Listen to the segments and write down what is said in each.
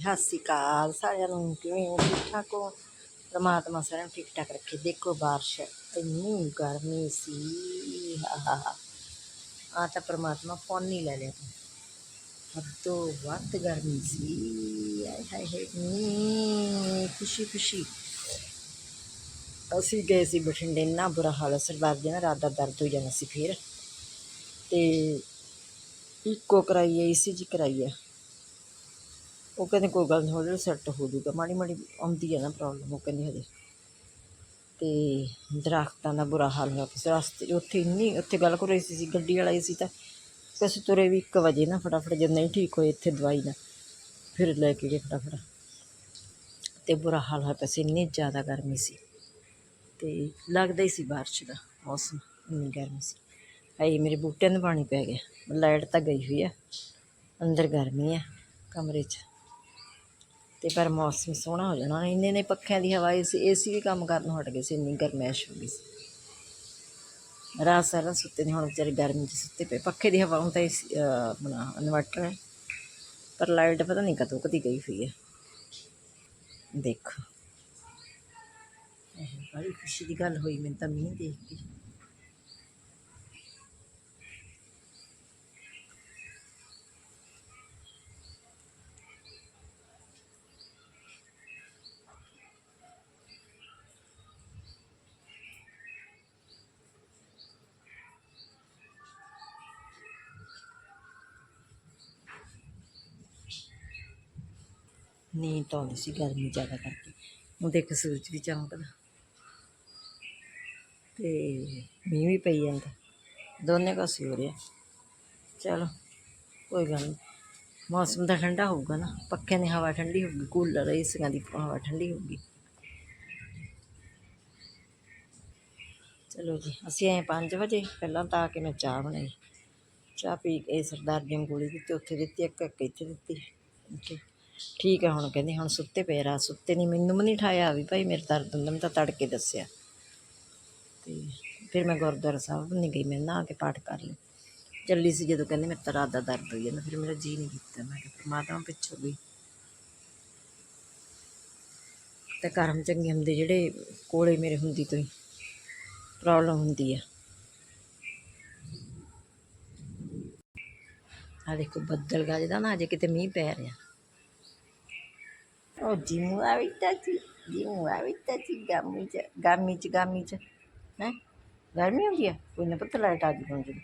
ਸਤਿ ਸ਼੍ਰੀ ਅਕਾਲ ਸਾਰਿਆਂ ਨੂੰ, ਕਿਵੇਂ ਹੋ? ਠੀਕ ਠਾਕ ਹੋ? ਪਰਮਾਤਮਾ ਸਾਰਿਆਂ ਨੂੰ ਠੀਕ ਠਾਕ ਰੱਖੇ। ਦੇਖੋ ਬਾਰਿਸ਼, ਇੰਨੀ ਗਰਮੀ ਸੀ ਆ ਤਾਂ ਪ੍ਰਮਾਤਮਾ ਫੋਨ ਨਹੀਂ ਲੈ ਲਿਆ ਤੂੰ। ਹੱਦੋਂ ਵੱਧ ਗਰਮੀ ਸੀ। ਆਏ ਹਾਏ ਹਾਏ ਨੀ ਖੁਸ਼ੀ ਖੁਸ਼ੀ। ਅਸੀਂ ਗਏ ਸੀ ਬਠਿੰਡੇ, ਇੰਨਾ ਬੁਰਾ ਹਾਲ ਹੈ ਸਰਦਾਰ ਜੀ ਨਾਲ ਰਾਤ ਦਾ ਦਰਦ ਹੋ ਜਾਣਾ ਸੀ ਫਿਰ। ਤੇ ਇੱਕੋ ਕਰਾਈ ਹੈ ਈਸੀ ਜੀ, ਕਰਾਈ ਹੈ ਉਹ ਕਹਿੰਦੇ ਕੋਈ ਗੱਲ ਨਹੀਂ ਹੌਲੀ ਸੈੱਟ ਹੋ ਜਾਊਗਾ। ਮਾੜੀ ਮਾੜੀ ਆਉਂਦੀ ਹੈ ਨਾ ਪ੍ਰੋਬਲਮ ਉਹ ਕਹਿੰਦੇ ਹਜੇ। ਤੇ ਦਰਖਤਾਂ ਦਾ ਬੁਰਾ ਹਾਲ ਹੋਇਆ ਪਿਆ ਰਸਤੇ ਉੱਥੇ ਇੰਨੀ, ਉੱਥੇ ਗੱਲ ਕਰ ਰਹੀ ਸੀ ਗੱਡੀ ਵਾਲਾ ਹੀ ਸੀ ਤਾਂ। ਤੇ ਅਸੀਂ ਤੁਰੇ ਵੀ 1 ਵਜੇ ਨਾ ਫਟਾਫਟ ਜਦ ਨਹੀਂ ਠੀਕ ਹੋਏ ਇੱਥੇ ਦਵਾਈ ਨਾ ਫਿਰ ਲੈ ਕੇ ਗਏ ਫਟਾਫਟ। ਤੇ ਬੁਰਾ ਹਾਲ ਹੋਇਆ ਪਿਆ ਸੀ, ਇੰਨੀ ਜ਼ਿਆਦਾ ਗਰਮੀ ਸੀ। ਤੇ ਲੱਗਦਾ ਹੀ ਸੀ ਬਾਰਿਸ਼ ਦਾ ਮੌਸਮ, ਇੰਨੀ ਗਰਮੀ ਸੀ। ਹਾਏ, ਮੇਰੇ ਬੂਟਿਆਂ ਨੂੰ ਪਾਣੀ ਪੈ ਗਿਆ। ਲਾਈਟ ਤਾਂ ਗਈ ਹੋਈ ਆ। ਅੰਦਰ ਗਰਮੀ ਆ, ਕਮਰੇ 'ਚ। ਤੇ ਪਰ ਮੌਸਮ ਸੋਹਣਾ ਹੋ ਜਾਣਾ। ਇੰਨੇ ਨੇ ਪੱਖਿਆਂ ਦੀ ਹਵਾ ਸੀ ਏਸੀ ਵੀ ਕੰਮ ਕਰਨ ਹਟ ਗਏ ਸੀ ਇੰਨੀ ਗਰਮੈਸ਼ ਹੋ ਗਈ ਸੀ। ਰਾਤ ਸਾਰਾ ਸੁੱਤੇ ਨੇ ਹੁਣ ਵਿਚਾਰੇ ਗਰਮੀ 'ਚ ਸੁੱਤੇ ਪਏ। ਪੱਖੇ ਦੀ ਹਵਾ ਹੁਣ ਤਾਂ AC, ਅਹ, ਆਪਣਾ ਇਨਵਰਟਰ ਹੈ। ਪਰ ਲਾਈਟ ਪਤਾ ਨਹੀਂ ਕਦੋਂ ਕਦੀ ਗਈ ਹੋਈ ਹੈ। ਦੇਖੋ। ਬੜੀ ਖੁਸ਼ੀ ਦੀ ਗੱਲ ਹੋਈ ਮੈਨੂੰ ਤਾਂ ਮੀਂਹ ਦੇਖ ਕੇ। ਨੀਂਦ ਤਾਂ ਆਉਂਦੀ ਸੀ ਗਰਮੀ ਜ਼ਿਆਦਾ ਕਰਕੇ ਹੁਣ ਦੇਖ ਸੂਰਜ ਵੀ ਚਮਕਦਾ ਤੇ ਮੀਂਹ ਵੀ ਪਈ ਜਾਂਦਾ ਦੋਨੇ ਪਾਸੇ ਹੋ ਰਿਹਾ ਚਲੋ ਕੋਈ ਗੱਲ ਨਹੀਂ ਮੌਸਮ ਤਾਂ ਠੰਡਾ ਹੋਊਗਾ ਨਾ ਪੱਖਿਆਂ ਦੀ ਹਵਾ ਠੰਡੀ ਹੋਊਗੀ ਕੂਲਰ ਏਸੀਆਂ ਦੀ ਹਵਾ ਠੰਡੀ ਹੋਊਗੀ ਚਲੋ ਜੀ ਅਸੀਂ ਆਏ 5 ਵਜੇ ਪਹਿਲਾਂ ਤਾਂ ਆ ਕੇ ਮੈਂ ਚਾਹ ਬਣਾਈ ਚਾਹ ਪੀ ਕੇ ਸਰਦਾਰ ਜੀ ਨੂੰ ਗੋਲੀ ਦਿੱਤੀ ਉੱਥੇ ਦਿੱਤੀ ਇੱਕ ਇੱਕ ਇੱਥੇ ਦਿੱਤੀ ਠੀਕ ਠੀਕ ਹੈ, ਹੁਣ ਕਹਿੰਦੇ, ਹੁਣ ਸੁੱਤੇ ਪਏ ਰਾਤ, ਸੁੱਤੇ ਨਹੀਂ ਮੈਨੂੰ ਵੀ ਨਹੀਂ ਠਾਇਆ ਵੀ ਭਾਈ, ਮੇਰੇ ਦਰਦ ਹੁੰਦਾ, ਮੈਂ ਤਾਂ ਤੜਕੇ ਦੱਸਿਆ। ਤੇ ਫਿਰ ਮੈਂ ਗੁਰਦੁਆਰਾ ਸਾਹਿਬ ਨਹੀਂ ਗਈ, ਮੈਂ ਨਹਾ ਕੇ ਪਾਠ ਕਰ ਲਿਆ ਚੱਲੀ ਸੀ ਜਦੋਂ ਕਹਿੰਦੇ, ਮੇਰੇ ਤਾਂ ਰਾਤ ਦਾ ਦਰਦ ਹੋਈ ਜਾਂਦਾ, ਫਿਰ ਮੇਰਾ ਜੀ ਨਹੀਂ ਕੀਤਾ। ਮੈਂ ਕਿਹਾ, ਪਰਮਾਤਮਾ ਪਿੱਛੋਂ ਗਈ ਤੇ ਕਰਮ ਚੰਗੇ ਹੁੰਦੇ ਜਿਹੜੇ ਕੋਲੇ ਮੇਰੇ ਹੁੰਦੀ ਤੋਂ ਹੀ ਪ੍ਰੋਬਲਮ ਹੁੰਦੀ ਆ। ਆ ਦੇਖੋ, ਬੱਦਲ ਗੱਜਦਾ ਨਾ, ਅਜੇ ਕਿਤੇ ਮੀਂਹ ਪੈ ਰਿਹਾ। ਉਹ ਜਿਮੂ ਆ ਵਿਤਾ ਸੀ ਜਿਮੂ ਆ ਵਿਤਾ ਸੀ ਗਾਮੀ ਚ ਗਾਮੀ ਚ ਹੈ ਗਰਮੀ ਹੁੰਦੀ ਆ ਕੋਈ ਨਾ ਪਤਾ ਲਾਈਟ ਆ ਗਈ ਹੁਣ ਜੀ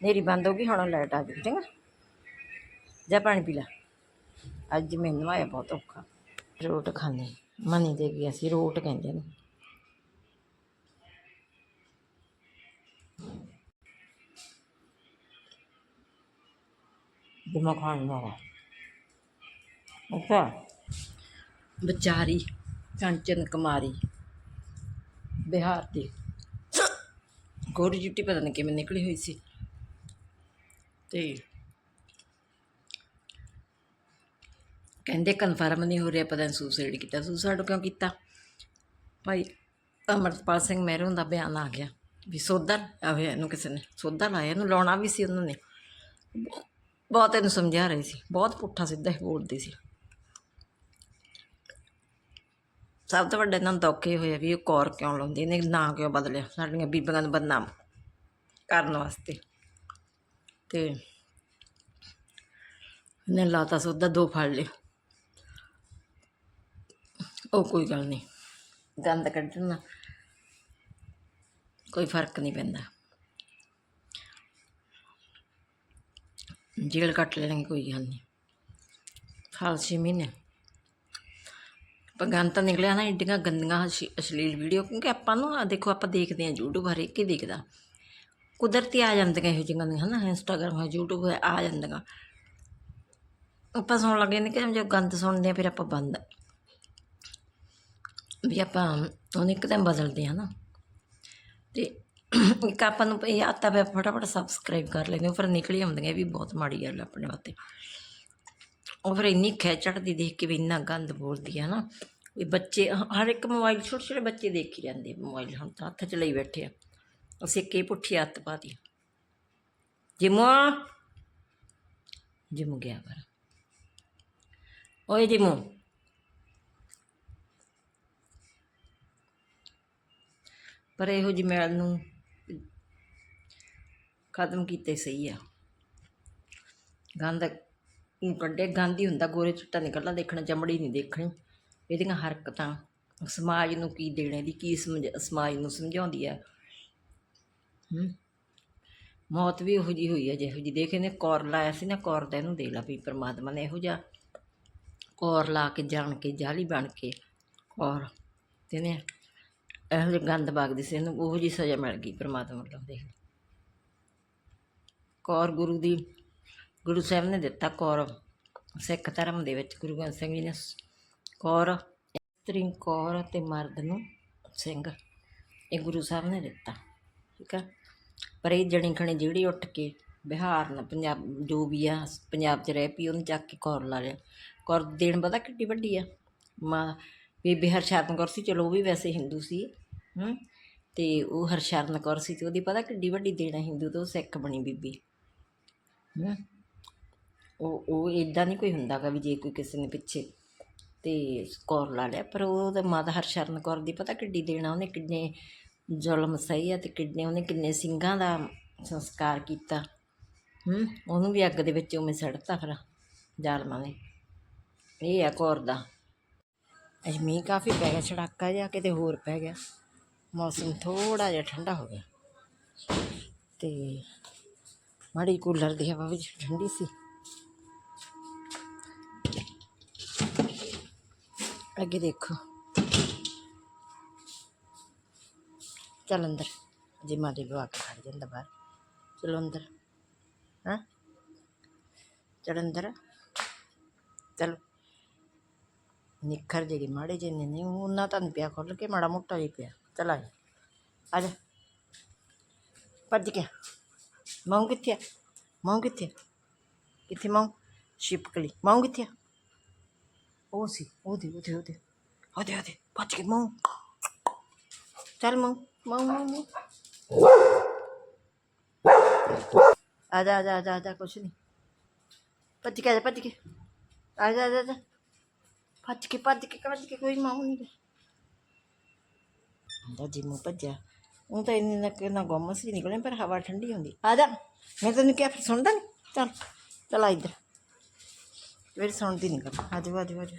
ਨੇਰੀ ਬੰਦ ਹੋ ਗਈ ਹੁਣ ਲਾਈਟ ਆ ਗਈ ਚੰਗਾ ਜਾ ਪਾਣੀ ਪੀ ਲੈ ਅੱਜ ਮੈਨੂੰ ਆਇਆ ਬਹੁਤ ਔਖਾ ਰੋਟ ਖਾਂਦੇ ਮਨੀ ਦੇ ਗਈ ਅਸੀਂ ਰੋਟ ਕਹਿੰਦੇ ਨੇ ਦਿਮਾਗ ਖਾਣ ਵਾਲਾ ਅੱਛਾ ਵਿਚਾਰੀ ਕੰਚਨ ਕੁਮਾਰੀ, ਬਿਹਾਰ ਦੀ। ਗੋਰੀ ਜੁੱਟੀ ਪਤਾ ਨਹੀਂ ਕਿਵੇਂ ਨਿਕਲੀ ਹੋਈ ਸੀ। ਤੇ ਕਹਿੰਦੇ ਕਨਫਰਮ ਨਹੀਂ ਹੋ ਰਿਹਾ, ਪਤਾ ਨਹੀਂ ਸੁਸਾਈਡ ਕੀਤਾ ਸੁਸਾਈਡ ਕਿਉਂ ਕੀਤਾ? ਭਾਈ ਅਮਰਪਾਲ ਸਿੰਘ ਮਹਿਰੋਂ ਦਾ ਬਿਆਨ ਆ ਗਿਆ ਵੀ ਸੋਧਾ ਲਾਇਆ ਹੋਇਆ ਇਹਨੂੰ ਕਿਸੇ ਨੇ, ਸੋਧਾ ਲਾਇਆ, ਇਹਨੂੰ ਲਾਉਣਾ ਵੀ ਸੀ ਉਹਨਾਂ ਨੇ। ਬਹੁਤ ਇਹਨੂੰ ਸਮਝਾ ਰਹੀ ਸੀ, ਬਹੁਤ ਪੁੱਠਾ ਸਿੱਧਾ ਹੀ ਬੋਲਦੀ ਸੀ। ਸਭ ਤੋਂ ਵੱਡਾ ਇਹਨਾਂ ਨੂੰ ਦੁੱਖ ਇਹ ਹੋਇਆ ਵੀ ਇਹ ਕੌਰ ਕਿਉਂ ਲਾਉਂਦੀ, ਇਹਨੇ ਨਾਂ ਕਿਉਂ ਬਦਲਿਆ ਸਾਡੀਆਂ ਬੀਬੀਆਂ ਨੂੰ ਬਦਨਾਮ ਕਰਨ ਵਾਸਤੇ। ਤੇ ਇਹਨੇ ਲਾਤਾ ਸੋਦਾ, ਦੋ ਫੜ ਲਏ। ਉਹ ਕੋਈ ਗੱਲ ਨਹੀਂ, ਗੰਦ ਕੱਢਣ ਨਾਲ ਕੋਈ ਫ਼ਰਕ ਨਹੀਂ ਪੈਂਦਾ। ਜੇਲ੍ਹ ਕੱਟ ਲੈਣਗੇ, ਕੋਈ ਗੱਲ ਨਹੀਂ। ਸਾਲ ਛੇ ਮਹੀਨੇ। ਪਰ ਗੰਦ ਤਾਂ ਨਿਕਲਿਆ ਨਾ ਏਡੀਆਂ ਗੰਦੀਆਂ ਅਸ਼- ਅਸ਼ਲੀਲ ਵੀਡੀਓ ਕਿਉਂਕਿ ਆਪਾਂ ਨੂੰ ਆਹ ਦੇਖੋ, ਆਪਾਂ ਦੇਖਦੇ ਹਾਂ YouTube ਹਰੇਕ ਹੀ ਦੇਖਦਾ। ਕੁਦਰਤੀ ਆ ਜਾਂਦੀਆਂ ਇਹੋ ਜਿਹੀਆਂ ਗੰਦੀਆਂ ਹਨਾ? ਇੰਸਟਾਗ੍ਰਾਮ ਹੈ, YouTube ਹੈ, ਆ ਜਾਂਦੀਆਂ। ਆਪਾਂ ਸੁਣ ਲੱਗੇ ਨੇ ਕਿ ਜੋ ਗੰਦ ਸੁਣਦੇ ਆ, ਫਿਰ ਆਪਾਂ ਬੰਦ। ਵੀ ਆਪਾਂ ਉਹਨੂੰ ਇੱਕਦਮ ਬਦਲਦੇ ਹਾਂ ਨਾ ਤੇ ਇੱਕ ਆਪਾਂ ਨੂੰ ਇਹ ਆਤਾ ਪਿਆ ਫਟਾਫਟ ਸਬਸਕ੍ਰਾਈਬ ਕਰ ਲੈਂਦੇ ਉਹ ਫਿਰ ਨਿਕਲ ਆਉਂਦੀਆਂ, ਇਹ ਵੀ ਬਹੁਤ ਮਾੜੀ ਗੱਲ ਆ ਆਪਣੇ ਵਾਸਤੇ। ਉਹ ਫਿਰ ਇੰਨੀ ਖੈ ਚੜਦੀ ਦੇਖ ਕੇ ਵੀ ਇੰਨਾ ਗੰਦ ਬੋਲਦੀ ਹੈ ਨਾ। ਵੀ ਬੱਚੇ ਹਰ ਇੱਕ ਮੋਬਾਈਲ ਛੋਟੇ ਛੋਟੇ ਬੱਚੇ ਦੇਖੀ ਜਾਂਦੇ ਮੋਬਾਈਲ, ਹੁਣ ਤਾਂ ਹੱਥ 'ਚ ਲਈ ਬੈਠੇ ਆ। ਅਸੀਂ ਇੱਕ ਹੀ ਪੁੱਠੀ ਹੱਥ ਪਾਤੀ ਜਿਮੋ ਜਿਮ ਗਿਆ ਪਰ ਓਏ ਜੀ ਮੂੰ ਪਰ ਇਹੋ ਜਿਹੀ ਮੈਲ ਨੂੰ ਖਤਮ ਕੀਤੇ ਸਹੀ ਆ। ਗੰਦ ਕੱਢੇ ਗੰਦ ਹੀ ਹੁੰਦਾ, ਗੋਰੇ ਚਿੱਟਾ ਨਿਕਲਣਾ ਦੇਖਣਾ ਚਮੜੀ ਨਹੀਂ ਦੇਖਣੀ। ਇਹਦੀਆਂ ਹਰਕਤਾਂ, ਸਮਾਜ ਨੂੰ ਕੀ ਦੇਣੇ ਦੀ, ਕੀ ਸਮਝ, ਸਮਾਜ ਨੂੰ ਸਮਝਾਉਂਦੀ ਆ। ਮੌਤ ਵੀ ਉਹੋ ਜੀ ਹੋਈ ਹੈ ਜਿਹੋ ਜੀ ਦੇਖ ਇਹਨੇ ਕੌਰ ਲਾਇਆ ਸੀ ਨਾ, ਕੌਰ ਦਾ ਇਹਨੂੰ ਦੇ ਲਾ ਵੀ ਪ੍ਰਮਾਤਮਾ ਨੇ ਇਹੋ ਜਿਹਾ। ਕੌਰ ਲਾ ਕੇ, ਜਾਣ ਕੇ, ਜਾਲੀ ਬਣ ਕੇ, ਕੌਰ ਤੇ ਨੇ ਇਹੋ ਜਿਹੇ ਗੰਦ ਵਗਦੀ ਸੀ, ਇਹਨੂੰ ਉਹੋ ਜੀ ਸਜ਼ਾ ਮਿਲ ਗਈ ਪ੍ਰਮਾਤਮਾ ਵੱਲੋਂ ਦੇਖ ਕੌਰ ਗੁਰੂ ਦੀ ਗੁਰੂ ਸਾਹਿਬ ਨੇ ਦਿੱਤਾ ਕੌਰਵ ਸਿੱਖ ਧਰਮ ਦੇ ਵਿੱਚ, ਗੁਰੂ ਗੋਬਿੰਦ ਸਿੰਘ ਜੀ ਨੇ ਕੌਰ, ਇਸਤਰੀ ਕੌਰ ਅਤੇ ਮਰਦ ਨੂੰ ਸਿੰਘ, ਇਹ ਗੁਰੂ ਸਾਹਿਬ ਨੇ ਦਿੱਤਾ, ਠੀਕ ਆ? ਪਰ ਇਹ ਜਣੀ ਖਣੀ ਜਿਹੜੀ ਉੱਠ ਕੇ ਬਿਹਾਰ ਨਾਲ ਪੰਜਾਬ, ਜੋ ਵੀ ਆ, ਪੰਜਾਬ 'ਚ ਰਹਿ ਪਈ, ਉਹਨੂੰ ਚੱਕ ਕੇ ਕੌਰ ਲਾ ਲਿਆ। ਕੌਰ ਦੇਣ ਪਤਾ ਕਿੱਡੀ ਵੱਡੀ ਆ? ਮਾਂ, ਬੀਬੀ ਹਰਸ਼ਰਨ ਕੌਰ ਸੀ, ਚਲੋ ਉਹ ਵੀ ਵੈਸੇ ਹਿੰਦੂ ਸੀ, ਹੂੰ? ਤੇ ਉਹ ਹਰਸ਼ਰਨ ਕੌਰ ਸੀ ਤੇ ਉਹਦੀ ਪਤਾ ਕਿੱਡੀ ਵੱਡੀ ਦੇਣ ਆ ਹਿੰਦੂ ਤੋਂ ਉਹ ਸਿੱਖ ਬਣੀ ਬੀਬੀ, ਹੂੰ? ਉਹ ਉਹ ਇਦਾਂ ਨਹੀਂ ਕੋਈ ਹੁੰਦਾ ਗਾ ਵੀ ਜੇ ਕੋਈ ਕਿਸੇ ਨੇ ਪਿੱਛੇ ਤੇ ਕੌਰ ਲਾ ਲਿਆ, ਪਰ ਉਹ ਤਾਂ ਮਾਤਾ ਹਰਸ਼ਰਨ ਕੌਰ ਦੀ ਪਤਾ ਕਿੱਡੀ ਦੇਣਾ ਉਹਨੇ, ਕਿੰਨੇ ਜ਼ੁਲਮ ਸਹੀ ਆ ਤੇ ਕਿੰਨੇ ਉਹਨੇ ਕਿੰਨੇ ਸਿੰਘਾਂ ਦਾ ਸੰਸਕਾਰ ਕੀਤਾ। ਹੂੰ, ਉਹਨੂੰ ਵੀ ਅੱਗ ਦੇ ਵਿੱਚ ਉਵੇਂ ਸੜਤਾ ਫਿਰ ਜ਼ਾਲਮਾਂ ਨੇ। ਇਹ ਆ ਕੌਰ ਦਾ। ਅੱਜ ਮੀਂਹ ਕਾਫੀ ਪੈ ਗਿਆ, ਛੜਾਕਾ ਜਿਹਾ ਕਿਤੇ ਹੋਰ ਪੈ ਗਿਆ। ਮੌਸਮ ਥੋੜਾ ਜਿਹਾ ਠੰਡਾ ਹੋ ਗਿਆ। ਤੇ ਮਾੜੀ ਕੂਲਰ ਦੀ ਹਵਾ ਵਿੱਚ ਠੰਡੀ ਸੀ। ਅੱਗੇ ਦੇਖੋ ਚੱਲ ਅੰਦਰ ਜੇ ਮਾਲੀ ਲਵਾ ਕੇ ਖੜ ਜਾਂਦਾ ਬਾਹਰ ਚਲੋ ਅੰਦਰ ਹਾਂ ਚਲ ਅੰਦਰ ਚਲ ਨਿੱਖਰ ਜਿਹੜੀ ਮਾੜੇ ਜਿਹੇ ਨੇ ਨਹੀਂ ਉਹਨਾਂ ਤਾਂ ਨੀ ਪਿਆ ਖੁੱਲ ਕੇ ਮਾੜਾ ਮੋਟਾ ਹੀ ਪਿਆ ਚਲ ਆ ਜਾ ਆ ਜਾ ਭੱਜ ਗਿਆ ਮਾਂ ਕਿੱਥੇ ਆ ਮਾਂ ਕਿੱਥੇ ਆ? ਕਿੱਥੇ ਮਾਂ ਸ਼ਿਪਕਲੀ ਮਾਂ ਕਿੱਥੇ ਆ ਉਹ ਸੀ ਉਹਦੇ ਉਹਦੇ ਉਹਦੇ ਉਹਦੇ ਉਹਦੇ ਭੱਜ ਕੇ ਮਾਂ ਚੱਲ ਮਾਂ ਮਾਂ ਮਾਂ ਮਾਂ ਆ ਜਾ ਆ ਜਾ ਆ ਜਾ ਆ ਜਾ ਕੁਛ ਨਹੀਂ ਭੱਜ ਕੇ ਆ ਜਾ ਭੱਜ ਕੇ ਆ ਜਾ ਆ ਜਾ, ਆ ਜਾ ਭੱਜ ਕੇ ਭੱਜ ਕੇ ਭੱਜ ਕੇ ਕੋਈ ਮਾਂ ਨਹੀਂ ਦਾ ਜੀ ਮੂੰ ਭੱਜਿਆ ਉਹ ਤਾਂ ਇੰਨੀ ਨਾ ਨਾ ਗੁੰਮ ਸੀ ਨਿਕਲੇ ਪਰ ਹਵਾ ਠੰਡੀ ਹੁੰਦੀ ਆ ਜਾ ਮੈਂ ਤੈਨੂੰ ਕਿਹਾ ਫਿਰ ਸੁਣਦਾ ਨਹੀਂ ਚੱਲ ਚੱਲ ਇੱਧਰ ਮੇਰੀ ਸੁਣਦੀ ਨਹੀਂ ਗੱਲ। ਆ ਜਾ ਆ ਜਾ ਆ ਜਾ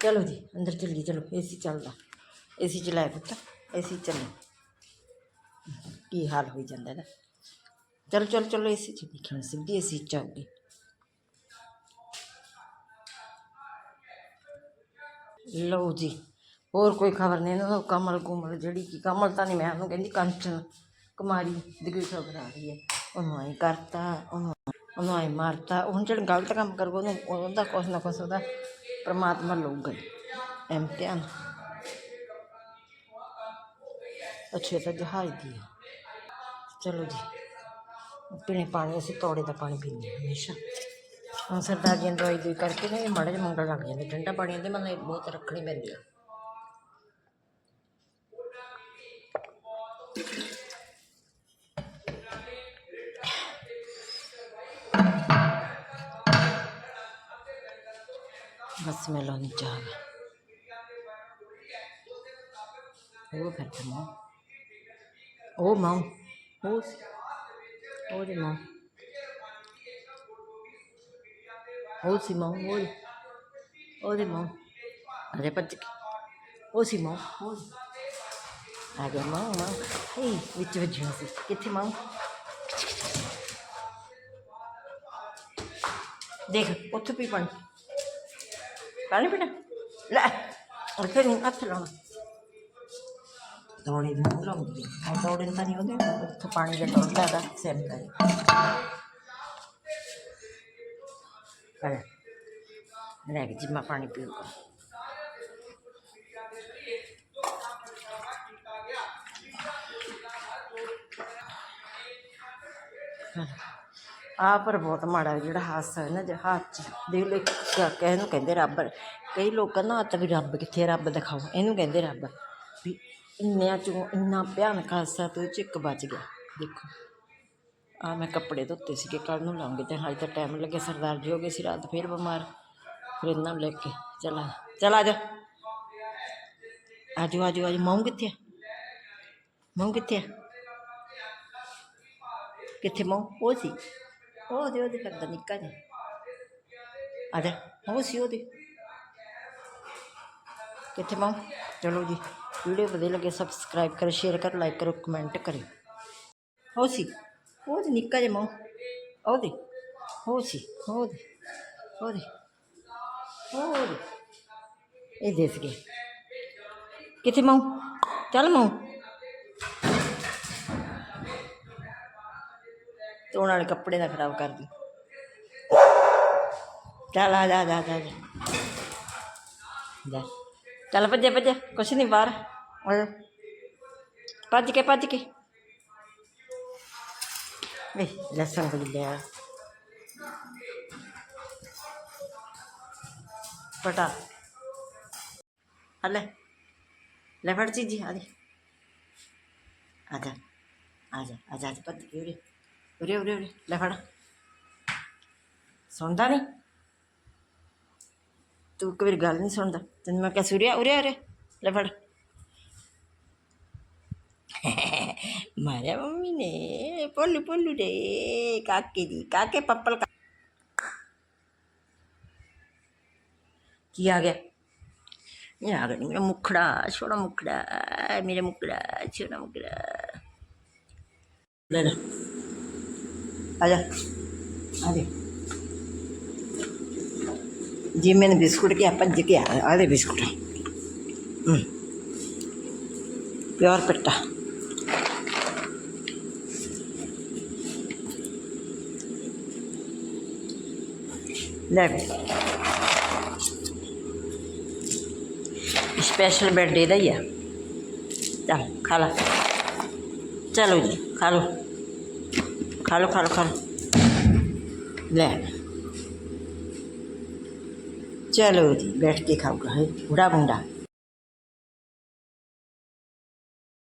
ਚਲੋ ਜੀ, ਅੰਦਰ ਚੱਲੀਏ, ਚਲੋ ਏਸੀ ਚੱਲਦਾ। ਏਸੀ ਚਲਾਇਆ ਪੁੱਤ ਏਸੀ ਚੱਲੇ। ਕੀ ਹਾਲ ਹੋਈ ਜਾਂਦਾ ਇਹਦਾ? ਚਲੋ ਚਲੋ ਚਲੋ ਏਸੀ ਚ ਦੇਖਣ ਸਿੱਧੀ ਏਸੀ ਚ ਆਉਗੀ ਲਓ ਜੀ ਹੋਰ ਕੋਈ ਖਬਰ ਨਹੀਂ ਇਹਨਾਂ ਦਾ, ਕਮਲ ਕੁਮਲ ਜਿਹੜੀ ਕਿ, ਕਮਲ ਤਾਂ ਨਹੀਂ ਮੈਂ ਉਹਨੂੰ ਕਹਿੰਦੀ ਕੰਚਨ ਕੁਮਾਰੀ ਦੀ ਕੋਈ ਖਬਰ ਆ ਰਹੀ ਹੈ। ਉਹਨੂੰ ਐਂ ਕਰਤਾ, ਉਹਨੂੰ ਉਹਨੂੰ ਐਂ ਮਾਰਤਾ ਹੁਣ ਜਿਹੜਾ ਗਲਤ ਕੰਮ ਕਰੂਗਾ, ਉਹਨੂੰ ਉਹਦਾ ਕੁਛ ਨਾ ਕੁਛ ਉਹਦਾ ਪ੍ਰਮਾਤਮਾ ਲਊਗਾ ਹੀ। ਇਮਤਿਹਾਨ ਅੱਛੇ ਤਾਂ ਜਹਾਜ਼ ਦੀ ਹੈ ਚਲੋ ਜੀ। ਪੀਣੇ ਪਾਣੀ, ਅਸੀਂ ਤੋੜੇ ਦਾ ਪਾਣੀ ਪੀਂਦੇ ਹਾਂ ਹਮੇਸ਼ਾ। ਹੁਣ ਸਰਦਾਰ ਜੀ ਦਵਾਈ ਦੂਈ ਕਰਕੇ ਨਾ ਇਹ ਮਾੜੇ ਜਿਹੇ ਮੰਗਣ ਲੱਗ ਜਾਂਦੇ। ਠੰਡਾ ਪਾਣੀ ਦੇ ਮਤਲਬ ਬਹੁਤ ਰੱਖਣੀ ਪੈਂਦੀ ਆ। ਬਸ ਮੈਂ ਲਾਉਣੀ ਚਾਹ ਉਹ ਫਿਰ ਤੇ ਮਾਂ ਉਹ ਮਾਂ ਉਹ ਉਹ ਦੇ ਮਾਂ ਉਹ ਸੀ ਮਾਂ ਉਹ ਉਹਦੇ ਮਾਂ ਅਰੇ ਪੱਜ ਕੇ ਉਹ ਸੀ ਮਾਂ ਉਹ ਆ ਗਿਆ ਮਾਂ ਮਾਂ ਹੇ ਵਿੱਚ ਵੱਜਿਆ ਸੀ ਕਿੱਥੇ ਮਾਂ ਦੇਖ ਉੱਥੇ ਵੀ ਪਾਣੀ ਪਾਣੀ ਪੀਣਾ? ਲੈ, ਉੱਥੇ ਨਹੀਂ ਹੱਥ ਲਾਉਣਾ। ਦੌੜੇ ਨੂੰ ਲਾਉਂਦੀ ਆ। ਦੌੜੇ ਤਾਂ ਨਹੀਂ ਉਹਦੇ ਉੱਥੇ ਪਾਣੀ ਦਾ ਡੋਲ ਲਾਦਾ ਸੈਮ ਕਰੇ ਅਰੇ ਲੈ ਕੇ ਜੀ ਪਾਣੀ ਪੀਊਗਾ। ਆਹ ਪਰ ਬਹੁਤ ਮਾੜਾ ਜਿਹੜਾ ਹਾਦਸਾ ਹੈ ਨਾ ਜਹਾਜ਼ 'ਚ ਦੇਖ ਲੋ ਕਹੇ ਇਹਨੂੰ ਕਹਿੰਦੇ ਰੱਬ? ਕਈ ਲੋਕ ਕਹਿੰਦਾ ਤਾਂ ਵੀ ਰੱਬ ਕਿੱਥੇ ਰੱਬ ਦਿਖਾਓ। ਇਹਨੂੰ ਕਹਿੰਦੇ ਰੱਬ। ਵੀ ਇੰਨਿਆਂ ਚੋਂ ਇੰਨਾ ਭਿਆਨਕ ਹਾਦਸਾ ਤੇ ਉਹ ਇੱਕ ਬਚ ਗਿਆ। ਦੇਖੋ। ਆ ਮੈਂ ਕੱਪੜੇ ਧੋਤੇ ਸੀਗੇ ਕੱਲ ਨੂੰ ਲਾਉਂਗੇ ਤੇ ਹਾਲੇ ਤਾਂ ਟਾਈਮ ਲੱਗੇ ਸਰਦਾਰ ਜੀ ਹੋ ਗਏ ਸੀ ਰਾਤ ਫੇਰ ਬਿਮਾਰ। ਫਿਰ ਇਹਨਾਂ ਨੂੰ ਲੈ ਕੇ ਚਲਾ। ਚਲ ਆ ਜਾ। ਆਜੋ ਆਜੋ ਆਜੋ ਮਾਉਂ ਕਿੱਥੇ ਆ? ਮਾਉਂ ਕਿੱਥੇ ਆ? ਕਿੱਥੇ ਮਾਉਂ ਉਹ ਸੀ। ਉਹ ਦੇ ਉਹਦੇ ਕਰਦਾ ਨਿੱਕਾ ਜਿਹਾ ਆ ਜਾ ਉਹ ਸੀ ਉਹਦੇ ਕਿੱਥੇ ਮਾਉਂ ਚਲੋ ਜੀ ਵੀਡੀਓ ਵਧੀਆ ਲੱਗੇ ਸਬਸਕ੍ਰਾਈਬ ਕਰੋ ਸ਼ੇਅਰ ਕਰੋ ਲਾਈਕ ਕਰੋ ਕਮੈਂਟ ਕਰਿਓ ਉਹ ਸੀ ਉਹ ਤੇ ਨਿੱਕਾ ਜਿਹਾ ਮਾਂ ਉਹ ਦੇ ਉਹ ਸੀ ਉਹ ਦੇ ਉਹ ਦੇ ਉਹ ਦੇ ਇਹ ਦੇਸ ਗਏ ਕਿੱਥੇ ਮਾਂ ਚੱਲ ਮਾਂ ਧੋਣ ਵਾਲੇ ਕੱਪੜੇ ਨਾ ਖਰਾਬ ਕਰਦੀ ਚੱਲ ਆ ਜਾ ਆ ਜਾ ਆ ਜਾ ਆ ਜਾ। ਜਾ। ਚੱਲ ਭੱਜੇ ਭੱਜੇ, ਕੁਛ ਨਹੀਂ ਬਾਹਰ। ਆ ਜਾ। ਭੱਜ ਕੇ ਭੱਜ ਕੇ। ਵੇ, ਲਸਣ ਵੀ ਲਿਆ। ਪਟਾ। ਹਲੇ ਲੈ। ਫੜ ਚੀਜੀ, ਆ ਦੇ। ਆ ਜਾ ਆ ਜਾ ਆ ਜਾ ਪੱਤ ਕੇ ਉਰੇ ਉਰੇ ਉਰੇ ਉਰੇ ਲੈ ਫੜ ਸੁਣਦਾ ਨਹੀਂ ਤੂੰ ਇੱਕ ਵਾਰੀ ਗੱਲ ਨਹੀਂ ਸੁਣਦਾ ਤੈਨੂੰ ਮੈਂ ਕਿਹਾ ਸੁਰਿਆ ਉਰੇ ਉਰੇ ਲੈ ਫੜ ਮਾਰਿਆ ਮੰਮੀ ਨੇ ਪੋਲੂ ਪੋਲੂ ਦੇ ਕਾਕੇ ਦੀ ਕਾਕੇ ਪੱਪਲ ਕਾ- ਕੀ ਆ ਜਾ। ਆ ਦੇ। ਜੀ ਮੈਂ ਬਿਸਕੁਟ ਕਿਹਾ ਭੱਜ ਕੇ ਆ ਦੇ ਬਿਸਕੁਟ। ਪਿਓਰ ਪਿੱਟਾ। ਲੈ ਸਪੈਸ਼ਲ ਬਰਥਡੇ ਦਾ ਹੀ ਆ। ਚਲ ਖਾ ਲਾ। ਚਲੋ ਜੀ ਖਾ ਲਓ। ਖਾ ਲਓ ਖਾ ਲਓ ਖਾ ਲਓ ਲੈ। ਚਲੋ ਜੀ, ਬੈਠ ਕੇ ਖਾਊਗਾ। ਹੈ ਬੁੜਾ ਮੁੰਡਾ।